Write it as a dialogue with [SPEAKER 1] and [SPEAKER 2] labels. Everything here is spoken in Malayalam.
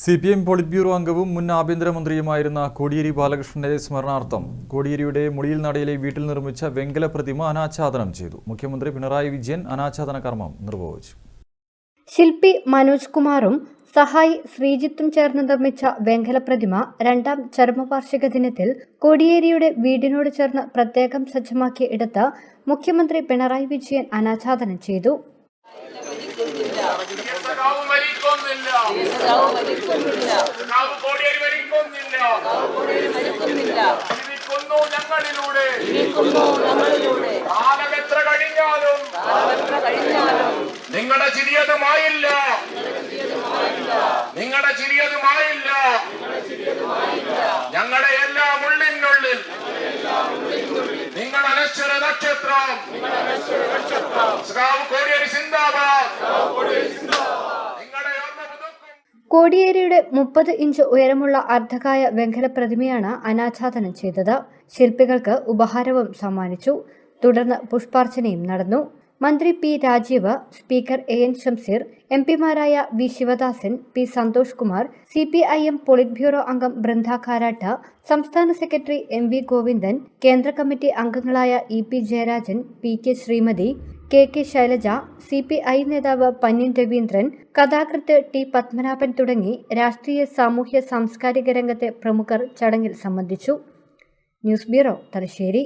[SPEAKER 1] C P M polit bureau അംഗവും മുൻ ആഭ്യന്തരമന്ത്രിയുമായിരുന്ന കോടിയേരി ബാലകൃഷ്ണന്റെ സ്മരണാർത്ഥം കോടിയേരിയുടെ മുളിയിൽ നടയിലെ വീട്ടിൽ നിർമ്മിച്ച വെങ്കല പ്രതിമ അനാച്ഛാദനം ചെയ്തു. മുഖ്യമന്ത്രി പിണറായി വിജയൻ അനാച്ഛാദന കർമ്മം നിർവഹിച്ചു.
[SPEAKER 2] ശില്പി മനോജ് കുമാറും സഹായി ശ്രീജിത്തും ചേർന്ന് നിർമ്മിച്ച വെങ്കല പ്രതിമ രണ്ടാം ചരമവാർഷിക ദിനത്തിൽ കോടിയേരിയുടെ വീടിനോട് ചേർന്ന് പ്രത്യേകം സജ്ജമാക്കിയ ഇടത്ത് മുഖ്യമന്ത്രി പിണറായി വിജയൻ അനാച്ഛാദനം ചെയ്തു.
[SPEAKER 3] ഞങ്ങളിലൂടെ. കാലമെത്ര കഴിഞ്ഞാലും. നിങ്ങളുടെ ചിരിയതുമായില്ല. നിങ്ങളുടെ ചിരിയതുമായില്ല. ഞങ്ങളുടെ എല്ലാ ഉള്ളിനുള്ളിൽ നിങ്ങൾ അനശ്വര നക്ഷത്രം. ശ്രാവ് കോടിയേരി സിന്ദാബാദ്
[SPEAKER 2] കോടിയേരിയുടെ മുപ്പത് ഇഞ്ച് ഉയരമുള്ള അർദ്ധകായ വെങ്കല പ്രതിമയാണ് അനാച്ഛാദനം ചെയ്തത്. ശില്പികൾക്ക് ഉപഹാരവും സമ്മാനിച്ചു. തുടർന്ന് പുഷ്പാർച്ചനയും നടന്നു. മന്ത്രി P Rajeev speaker A N Shamseer M പിമാരായ V Sivadasan P Santhosh Kumar C P I M polit bureau അംഗം ബൃന്ദ കാരാട്ട് സംസ്ഥാന സെക്രട്ടറി എം വി ഗോവിന്ദൻ കേന്ദ്ര കമ്മിറ്റി അംഗങ്ങളായ E P Jayarajan P K Sreemathi K K Shailaja C P I നേതാവ് പന്യൻ രവീന്ദ്രൻ കഥാകൃത്ത് ടി പത്മനാഭൻ തുടങ്ങി രാഷ്ട്രീയ സാമൂഹ്യ സാംസ്കാരിക രംഗത്തെ പ്രമുഖർ ചടങ്ങിൽ സംബന്ധിച്ചു. News bureau Thalassery.